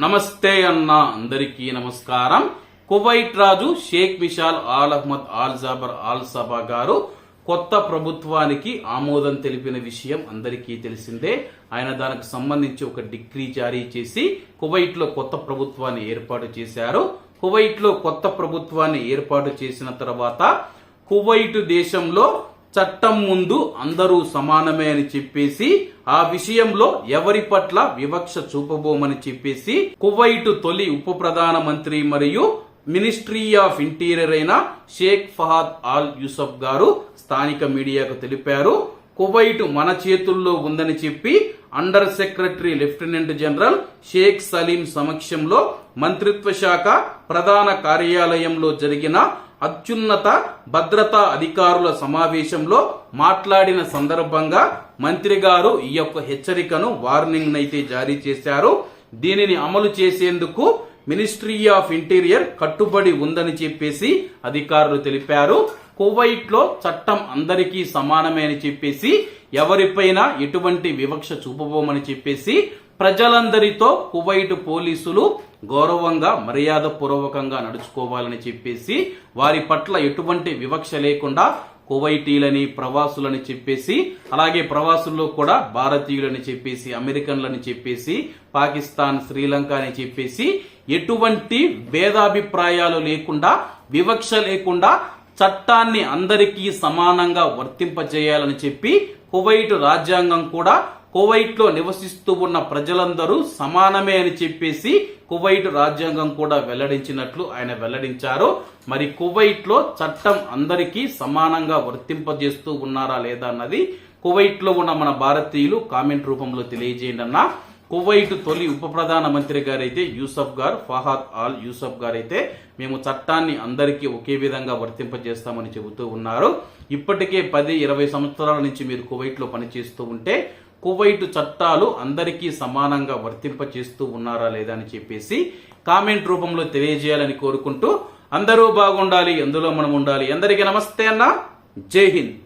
నమస్తే అన్న అందరికీ నమస్కారం. కువైట్ రాజు Sheikh Mishal Al Ahmad Al Jaber Al Sabah గారు కొత్త ప్రభుత్వానికి ఆమోదం తెలిపిన విషయం అందరికీ తెలిసిందే. ఆయన దానికి సంబంధించి ఒక డిగ్రీ జారీ చేసి కువైట్లో కొత్త ప్రభుత్వాన్ని ఏర్పాటు చేశారు. కువైట్లో కొత్త ప్రభుత్వాన్ని ఏర్పాటు చేసిన తర్వాత కువైట్ దేశంలో చట్టం ముందు అందరూ సమానమే అని చెప్పేసి ఆ విషయంలో ఎవరి పట్ల వివక్ష చూపబోమని చెప్పేసి కువైట్ తొలి ఉప ప్రధాన మంత్రి మరియు మినిస్ట్రీ ఆఫ్ ఇంటీరియర్ అయిన షేక్ ఫహాద్ ఆల్ యూసఫ్ గారు స్థానిక మీడియాకు తెలిపారు. కువైట్ మన చేతుల్లో ఉందని చెప్పి under secretary lieutenant general Sheikh Salim సమక్షంలో మంత్రిత్వ శాఖ ప్రధాన కార్యాలయంలో జరిగిన అత్యున్నత భద్రతా అధికారుల సమావేశంలో మాట్లాడిన సందర్భంగా మంత్రి గారు ఈ యొక్క హెచ్చరికను వార్నింగ్ అయితే జారీ చేశారు. దీనిని అమలు చేసేందుకు మినిస్ట్రీ ఆఫ్ ఇంటీరియర్ కట్టుబడి ఉందని చెప్పేసి అధికారులు తెలిపారు. కువైట్లో చట్టం అందరికీ సమానమే అని చెప్పేసి ఎవరిపైన ఎటువంటి వివక్ష చూపబోమని చెప్పేసి ప్రజలందరితో కువైట్ పోలీసులు గౌరవంగా మర్యాద పూర్వకంగా నడుచుకోవాలని చెప్పేసి వారి పట్ల ఎటువంటి వివక్ష లేకుండా కువైటీలని ప్రవాసులని చెప్పేసి అలాగే ప్రవాసుల్లో కూడా భారతీయులని చెప్పేసి అమెరికన్లని చెప్పేసి పాకిస్తాన్ శ్రీలంక అని చెప్పేసి ఎటువంటి భేదాభిప్రాయాలు లేకుండా వివక్ష లేకుండా చట్టాన్ని అందరికీ సమానంగా వర్తింపజేయాలని చెప్పి కువైట్ రాజ్యాంగం కూడా కువైట్లో నివసిస్తూ ఉన్న ప్రజలందరూ సమానమే అని చెప్పేసి కువైట్ రాజ్యాంగం కూడా వెల్లడించినట్లు ఆయన వెల్లడించారు. మరి కువైట్లో చట్టం అందరికీ సమానంగా వర్తింపజేస్తూ ఉన్నారా లేదా అన్నది కువైట్లో ఉన్న మన భారతీయులు కామెంట్ రూపంలో తెలియజేయండి అన్న. కువైట్ తొలి ఉప ప్రధాన మంత్రి గారైతే యూసఫ్ గారు ఫహాద్ ఆల్ యూసఫ్ గారైతే మేము చట్టాన్ని అందరికీ ఒకే విధంగా వర్తింపజేస్తామని చెబుతూ ఉన్నారు. ఇప్పటికే పది ఇరవై సంవత్సరాల నుంచి మీరు కువైట్లో పనిచేస్తూ ఉంటే కువైట్ చట్టాలు అందరికీ సమానంగా వర్తింపచేస్తూ ఉన్నారా లేదా అని చెప్పేసి కామెంట్ రూపంలో తెలియజేయాలని కోరుకుంటూ అందరూ బాగుండాలి అందులో మనం ఉండాలి. అందరికీ నమస్తే అన్న. జై హింద్.